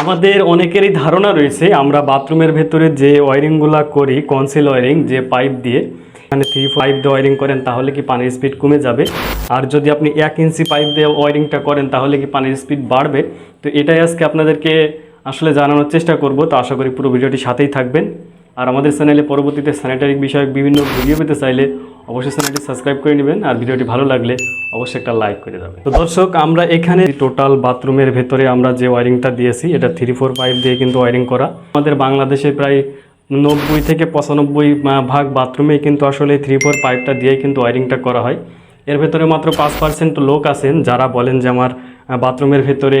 আমাদের অনেকেরই ধারণা রয়েছে, আমরা বাথরুমের ভেতরে যে ওয়ারিংগুলো করি কনসিল ওয়ারিং, যে পাইপ দিয়ে মানে থ্রি পাইপ দিয়ে ওয়ারিং করেন, তাহলে কি পানির স্পিড কমে যাবে? আর যদি আপনি এক ইঞ্চি পাইপ দিয়ে ওয়ারিংটা করেন, তাহলে কি পানির স্পিড বাড়বে? তো এটাই আজকে আপনাদেরকে আসলে জানানোর চেষ্টা করব, তো আশা করি পুরো ভিডিওটি সাথেই থাকবেন। আর আমাদের চ্যানেলে পরবর্তীতে স্যানিটারি বিষয়ক বিভিন্ন ভিডিও পেতে চাইলে অবশ্যই চ্যানেলটি সাবস্ক্রাইব করে নেবেন আর ভিডিওটি ভালো লাগলে অবশ্যই একটা লাইক করে যাবেন তো দর্শক, আমরা এখানে টোটাল বাথরুমের ভেতরে আমরা যে ওয়ারিংটা দিয়েছি, এটা থ্রি ফোর পাইপ দিয়ে কিন্তু ওয়ারিং করা। আমাদের বাংলাদেশে প্রায় নব্বই থেকে পঁচানব্বই ভাগ বাথরুমে কিন্তু আসলে থ্রি ফোর পাইপটা দিয়েই কিন্তু ওয়ারিংটা করা হয়। এর ভেতরে মাত্র পাঁচ পার্সেন্ট লোক আছেন, যারা বলেন যে আমার বাথরুমের ভেতরে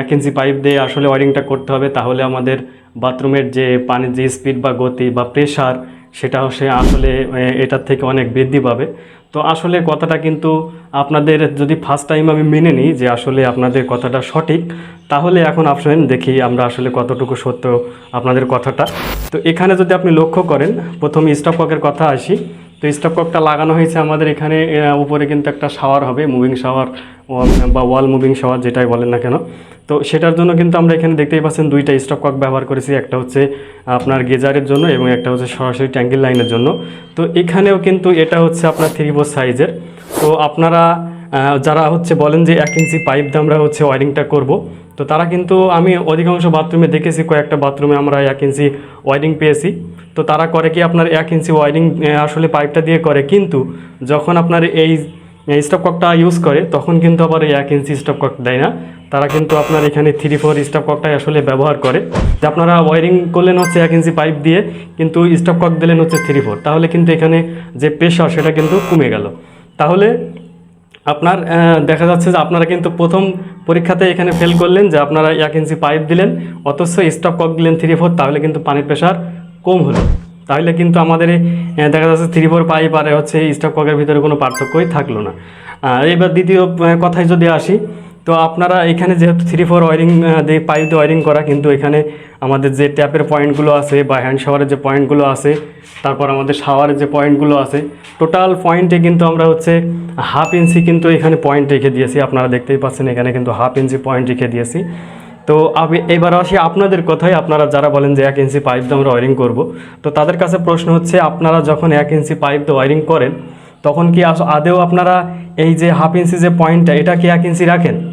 এক ইঞ্চি পাইপ দিয়ে আসলে ওয়ারিংটা করতে হবে, তাহলে আমাদের বাথরুমের যে পানির যে স্পিড বা গতি বা প্রেশার সেটা সে আসলে এটার থেকে অনেক বৃদ্ধি পাবে। তো আসলে কথাটা কিন্তু আপনাদের যদি ফার্স্ট টাইম আমি মেনে নিই যে আসলে আপনাদের কথাটা সঠিক, তাহলে এখন আসেন, দেখি আমরা আসলে কতটুকু সত্য আপনাদের কথাটা। তো এখানে যদি আপনি লক্ষ্য করেন, প্রথম স্টপ ককের কথা আসি। তো স্টপ ককটা লাগানো হয়েছে আমাদের এখানে উপরে কিন্তু একটা শাওয়ার হবে, মুভিং শাওয়ার বা ওয়াল মুভিং শাওয়ার যেটাই বলেন না কেন। তো সেটার জন্য কিন্তু আমরা এখানে দেখতেই পাচ্ছেন দুইটা স্টপ কক ব্যবহার করেছি, একটা হচ্ছে আপনার গেজারের জন্য এবং একটা হচ্ছে সরাসরি ট্যাঙ্কিল লাইনের জন্য। তো এখানেও কিন্তু এটা হচ্ছে আপনার থ্রি ফোর সাইজের তো আপনারা যারা হচ্ছে বলেন যে এক ইঞ্চি পাইপ দিয়ে আমরা হচ্ছে ওয়ারিংটা করব, তো তারা কিন্তু, আমি অধিকাংশ বাথরুমে দেখেছি, কয়েকটা বাথরুমে আমরা এক ইঞ্চি ওয়ারিং পেয়েছি। তো তারা করে কি আপনার এক ইঞ্চি ওয়ারিং আসলে পাইপটা দিয়ে করে। কিন্তু যখন আপনার এই স্টপ ককটা ইউজ করে, তখন কিন্তু আবার এই এক ইঞ্চি স্টপ কক দেয় না। তারা কিন্তু আপনার এখানে থ্রি ফোর স্টপ ককটাই আসলে ব্যবহার করে। যে আপনারা ওয়ারিং করলেন হচ্ছে এক ইঞ্চি পাইপ দিয়ে, কিন্তু স্টপ কক দিলেন হচ্ছে থ্রি ফোর তাহলে কিন্তু এখানে যে প্রেশার সেটা কিন্তু কমে গেল। তাহলে আপনার দেখা যাচ্ছে যে আপনারা কিন্তু প্রথম পরীক্ষাতে এখানে ফেল করলেন যে আপনারা এক ইঞ্চি পাইপ দিলেন, অথচ স্টপ কক দিলেন থ্রি ফোর তাহলে কিন্তু পানির প্রেশার কম হলো। তাহলে কিন্তু আমাদের দেখা যাচ্ছে থ্রি ফোর পাইপ আর হচ্ছে স্টপ ককের ভিতরে কোনো পার্থক্যই থাকল না। এবার দ্বিতীয় কথায় যদি আসি, তো আপনারা এখানে যেহেতু থ্রি ফোর ওয়ারিং দিয়ে পাইপ দিয়ে ওয়ারিং করা, কিন্তু এখানে আমাদের যে ট্যাপের পয়েন্টগুলো আছে বা হ্যান্ড শাওয়ারের যে পয়েন্টগুলো আছে, তারপর আমাদের শাওয়ারের যে পয়েন্টগুলো আছে টোটাল পয়েন্টে কিন্তু আমরা হচ্ছে হাফ ইঞ্চি কিন্তু এখানে পয়েন্ট রেখে দিয়েছি। আপনারা দেখতেই পাচ্ছেন এখানে কিন্তু হাফ ইঞ্চি পয়েন্ট রেখে দিয়েছি। তো আমি এবার আসি আপনাদের কথায় আপনারা যারা বলেন যে এক ইঞ্চি পাইপ দিয়ে আমরা ওয়ারিং করব, তো তাদের কাছে প্রশ্ন হচ্ছে, আপনারা যখন এক ইঞ্চি পাইপ দিয়ে ওয়ারিং করেন, তখন কি আস- আদেও আপনারা এই যে হাফ ইঞ্চি যে পয়েন্টটা এটা কি এক ইঞ্চি রাখেন?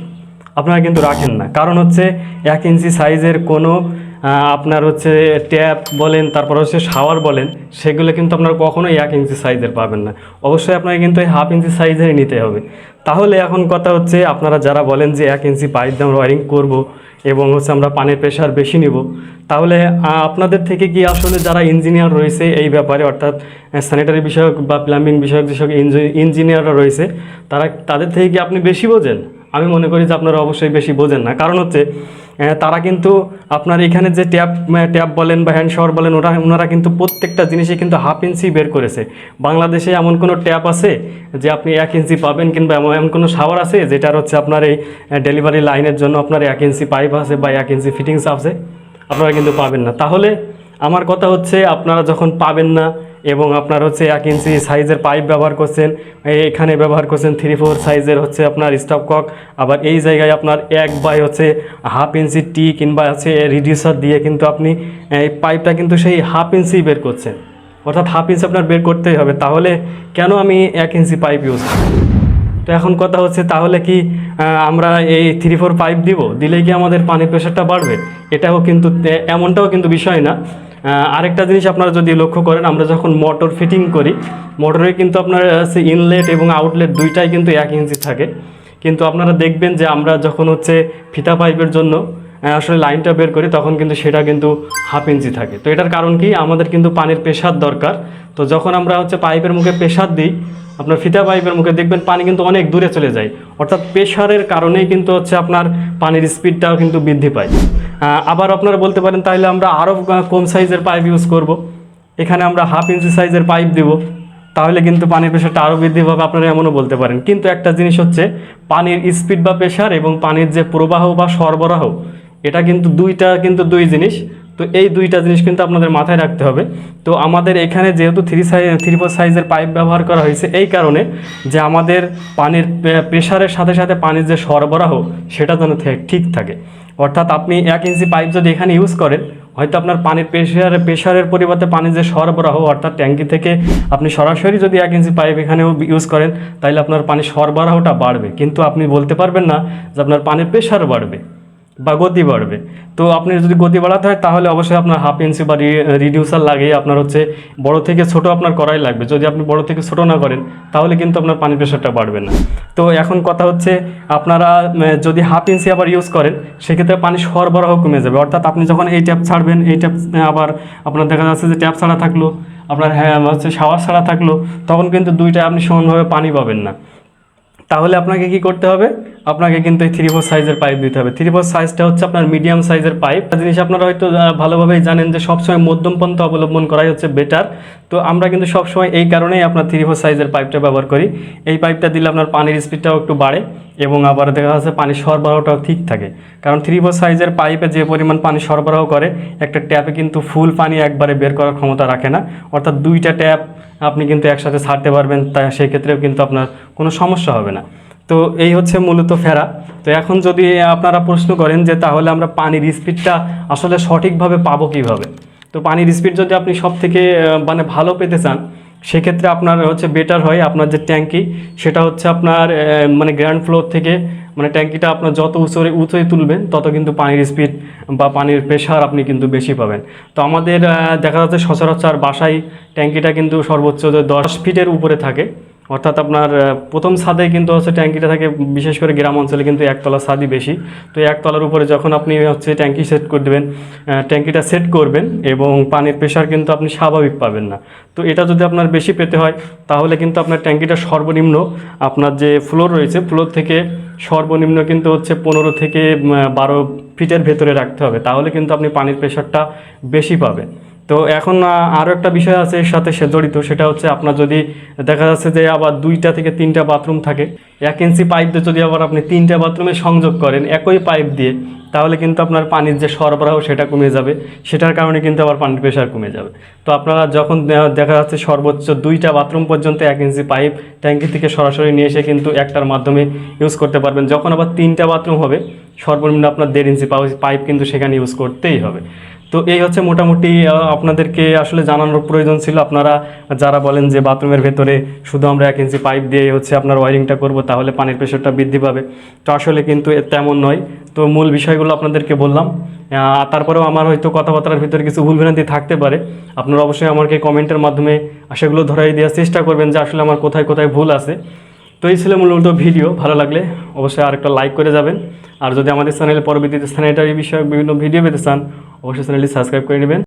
আপনারা কিন্তু রাখেন না। কারণ হচ্ছে, এক ইঞ্চি সাইজের কোনো আপনার হচ্ছে ট্যাপ বলেন, তারপর হচ্ছে শাওয়ার বলেন, সেগুলো কিন্তু আপনারা কখনোই এক ইঞ্চি সাইজের পাবেন না। অবশ্যই আপনাকে কিন্তু এই হাফ ইঞ্চি সাইজেরই নিতে হবে। তাহলে এখন কথা হচ্ছে, আপনারা যারা বলেন যে এক ইঞ্চি পাইপ আমরা ওয়ারিং করব এবং হচ্ছে আমরা পানির প্রেশার বেশি নিব, তাহলে আপনাদের থেকে কি আসলে যারা ইঞ্জিনিয়ার রয়েছে এই ব্যাপারে, অর্থাৎ স্যানিটারি বিষয়ক বা প্লাম্বিং বিষয়ক যেসব ইঞ্জিনিয়াররা রয়েছে, তারা, তাদের থেকে কি আপনি বেশি বোঝেন? আমি মনে করি যে আপনারা অবশ্যই বেশি বোঝেন না। কারণ হচ্ছে তারা কিন্তু আপনার এখানে যে ট্যাপ ট্যাপ বলেন বা হ্যান্ড শাওয়ার বলেন, ওরা, ওনারা কিন্তু প্রত্যেকটা জিনিসই কিন্তু হাফ ইঞ্চি বের করেছে। বাংলাদেশে এমন কোনো ট্যাপ আছে যে আপনি এক ইঞ্চি পাবেন কিংবা এমন এমন কোনো শাওয়ার আছে যেটার হচ্ছে আপনার এই ডেলিভারি লাইনের জন্য আপনার এক ইঞ্চি পাইপ আছে বা এক ইঞ্চি ফিটিংস আছে? আপনারা কিন্তু পাবেন না। তাহলে আমার কথা হচ্ছে আপনারা যখন পাবেন না এবং আপনার হচ্ছে এক ইঞ্চি সাইজের পাইপ ব্যবহার করছেন এখানে ব্যবহার করছেন থ্রি ফোর সাইজের হচ্ছে আপনার স্টপ কক আবার এই জায়গায় আপনার এক বাই হচ্ছে হাফ ইঞ্চি টি কিংবা হচ্ছে রিডিউসার দিয়ে কিন্তু আপনি, এই পাইপটা কিন্তু সেই হাফ ইঞ্চি বের করছেন। অর্থাৎ হাফ ইঞ্চি আপনার বের করতেই হবে। তাহলে কেন আমি এক ইঞ্চি পাইপ ইউজ তো এখন কথা হচ্ছে তাহলে কি আমরা এই থ্রি ফোর পাইপ দিব? দিলে কি আমাদের পানির প্রেশারটা বাড়বে? এটাও কিন্তু এমনটাও কিন্তু বিষয় না। আরেকটা জিনিস আপনারা যদি লক্ষ্য করেন, আমরা যখন মোটর ফিটিং করি, মোটরে কিন্তু আপনার হচ্ছে ইনলেট এবং আউটলেট দুইটাই কিন্তু এক ইঞ্চি থাকে। কিন্তু আপনারা দেখবেন যে আমরা যখন হচ্ছে ফিতা পাইপের জন্য আসলে লাইনটা বের করি, তখন কিন্তু সেটা কিন্তু হাফ ইঞ্চি থাকে। তো এটার কারণ কি? আমাদের কিন্তু পানির প্রেশার দরকার। তো যখন আমরা হচ্ছে পাইপের মুখে প্রেশার দিই, আপনার ফিতা পাইপের মুখে দেখবেন পানি কিন্তু অনেক দূরে চলে যায়। অর্থাৎ প্রেশারের কারণেই কিন্তু হচ্ছে আপনার পানির স্পিডটাও কিন্তু বৃদ্ধি পায়। আবার আপনারা বলতে পারেন তাহলে আমরা আরও কম সাইজের পাইপ ইউজ করব। এখানে আমরা হাফ ইঞ্চি সাইজের পাইপ দিব। তাহলে কিন্তু পানির প্রেশারটা আরও বৃদ্ধি পাবে, আপনারা এমনও বলতে পারেন। কিন্তু একটা জিনিস হচ্ছে, পানির স্পিড বা প্রেশার এবং পানির যে প্রবাহ বা সরবরাহ এটা কিন্তু দুইটা কিন্তু দুই জিনিস। তো এই দুইটা জিনিস কিন্তু আপনাদের মাথায় রাখতে হবে। তো আমাদের এখানে যেহেতু থ্রি সাইজ থ্রি ফোর সাইজের পাইপ ব্যবহার করা হয়েছে, এই কারণে যে আমাদের পানির প্রেশারের সাথে সাথে পানির যে সরবরাহ, সেটা যেন ঠিক থাকে। অর্থাৎ আপনি এক ইঞ্চি পাইপ যদি এখানে ইউজ করেন, হয়তো আপনার পানির প্রেশার প্রেশারের পরিবর্তে পানির যে সরবরাহ, অর্থাৎ ট্যাঙ্কি থেকে আপনি সরাসরি যদি এক ইঞ্চি পাইপ এখানেও ইউজ করেন তাহলে আপনার পানির সরবরাহটা বাড়বে। কিন্তু আপনি বলতে পারবেন না যে আপনার পানির প্রেশার বাড়বে। বা গতি বাড়বে। তো আপনি যদি গতি বাড়াতে হয়, তাহলে অবশ্যই আপনার হাফ ইঞ্চি বা রিডিউসার লাগিয়ে আপনার হচ্ছে বড় থেকে ছোট আপনার করাই লাগবে। যদি আপনি বড় থেকে ছোট না করেন, তাহলে কিন্তু আপনার পানি প্রেশারটা বাড়বে না। তো এখন কথা হচ্ছে, আপনারা যদি হাফ ইঞ্চি আবার ইউজ করেন, সেক্ষেত্রে পানি সরবরাহ কমে যাবে। অর্থাৎ আপনি যখন এই ট্যাপ ছাড়বেন, এই ট্যাপ আবার আপনার দেখা যাচ্ছে যে ট্যাপ ছাড়া থাকল, আপনার হ্যাঁ হচ্ছে শাওয়ার ছাড়া থাকল, তখন কিন্তু দুইটা আপনি সমানভাবে পানি পাবেন না। তাহলে আপনাকে কি করতে হবে? আপনাকে কিন্তু এই থ্রি ফোর সাইজের পাইপ দিতে হবে। থ্রি ফোর সাইজটা হচ্ছে আপনার মিডিয়াম সাইজের পাইপ জিনিস আপনারা হয়তো ভালোভাবেই জানেন যে সবসময় মধ্যম পন্থা অবলম্বন করাই হচ্ছে বেটার তো আমরা কিন্তু সবসময় এই কারণেই আপনার থ্রি ফোর সাইজের পাইপটা ব্যবহার করি। এই পাইপটা দিলে আপনার পানির স্পিডটাও একটু বাড়ে এবং আবার দেখা যাচ্ছে পানির সরবরাহটাও ঠিক থাকে। কারণ থ্রি ফোর সাইজের পাইপে যে পরিমাণ পানি সরবরাহ করে, একটা ট্যাপে কিন্তু ফুল পানি একবারে বের করার ক্ষমতা রাখে না। অর্থাৎ দুইটা ট্যাপ আপনি কিন্তু একসাথে ছাড়তে পারবেন তাই সেই ক্ষেত্রেও কিন্তু আপনার কোনো সমস্যা হবে না। তো এই হচ্ছে মূলত ফেরা। তো এখন যদি আপনারা প্রশ্ন করেন যে তাহলে আমরা পানির স্পিডটা আসলে সঠিকভাবে পাবো কীভাবে? তো পানির স্পিড যদি আপনি সব থেকে মানে ভালো পেতে চান, সেক্ষেত্রে আপনার হচ্ছে বেটার হয় আপনার যে ট্যাঙ্কি, সেটা হচ্ছে আপনার মানে গ্র্যান্ড ফ্লোর থেকে মানে ট্যাঙ্কিটা আপনার যত উঁচুরে উঁচুই তুলবেন, তত কিন্তু পানির স্পিড বা পানির প্রেশার আপনি কিন্তু বেশি পাবেন। তো আমাদের দেখা যাচ্ছে সচরাচর বাসায় ট্যাঙ্কিটা কিন্তু সর্বোচ্চ দশ ফিটের উপরে থাকে। অর্থাৎ আপনার প্রথম ছাদে কিন্তু হচ্ছে ট্যাঙ্কিটা থাকে, বিশেষ করে গ্রাম অঞ্চলে কিন্তু একতলা ছাদই বেশি। তো একতলার উপরে যখন আপনি হচ্ছে ট্যাঙ্কি সেট করে দেবেন ট্যাঙ্কিটা সেট করবেন এবং পানির প্রেশার কিন্তু আপনি স্বাভাবিক পাবেন না। তো এটা যদি আপনার বেশি পেতে হয়, তাহলে কিন্তু আপনার ট্যাঙ্কিটা সর্বনিম্ন আপনার যে ফ্লোর রয়েছে, ফ্লোর থেকে সর্বনিম্ন কিন্তু হচ্ছে পনেরো থেকে বারো ফিটের ভেতরে রাখতে হবে। তাহলে কিন্তু আপনি পানির প্রেশারটা বেশি পাবেন। তো এখন আরও একটা বিষয় আছে এর সাথে সে জড়িত, সেটা হচ্ছে আপনার যদি দেখা যাচ্ছে যে আবার দুইটা থেকে তিনটা বাথরুম থাকে, এক ইঞ্চি পাইপ দিয়ে যদি আবার আপনি তিনটা বাথরুমে সংযোগ করেন একই পাইপ দিয়ে, তাহলে কিন্তু আপনার পানির যে সরবরাহ সেটা কমে যাবে, সেটার কারণে কিন্তু আবার পানির প্রেশার কমে যাবে। তো আপনারা যখন দেখা যাচ্ছে সর্বোচ্চ দুইটা বাথরুম পর্যন্ত এক ইঞ্চি পাইপ ট্যাঙ্কি থেকে সরাসরি নিয়ে এসে কিন্তু একটার মাধ্যমে ইউজ করতে পারবেন। যখন আবার তিনটা বাথরুম হবে, সর্বনিম্ন আপনার দেড় ইঞ্চি পাইপ কিন্তু সেখানে ইউজ করতেই হবে। তো এই হচ্ছে মোটামুটি আপনাদেরকে আসলে জানানোর প্রয়োজন ছিল। আপনারা যারা বলেন যে বাথরুমের ভেতরে শুধু আমরা এক ইঞ্চি পাইপ দিয়ে হচ্ছে আপনার ওয়ারিংটা করব, তাহলে পানির প্রেশারটা বৃদ্ধি পাবে। তো আসলে কিন্তু তেমন নয়। তো মূল বিষয়গুলো আপনাদেরকে বললাম। তারপরেও আমার হয়তো কথাবার্তার ভিতরে কিছু ভুলভ্রান্তি থাকতে পারে। আপনারা অবশ্যই আমাকে কমেন্টের মাধ্যমে সেগুলো ধরাই দেওয়ার চেষ্টা করবেন যে আসলে আমার কোথায় কোথায় ভুল আছে। তো এই ছিল মূলত ভিডিও। ভালো লাগলে অবশ্যই আরেকটা লাইক করে যাবেন। আর যদি আমাদের চ্যানেলে পরবর্তীতে স্যানিটারি বিষয়ক বিভিন্ন ভিডিও পেতে চান, অবশ্যই চ্যানেলটি সাবস্ক্রাইব করে নেবেন।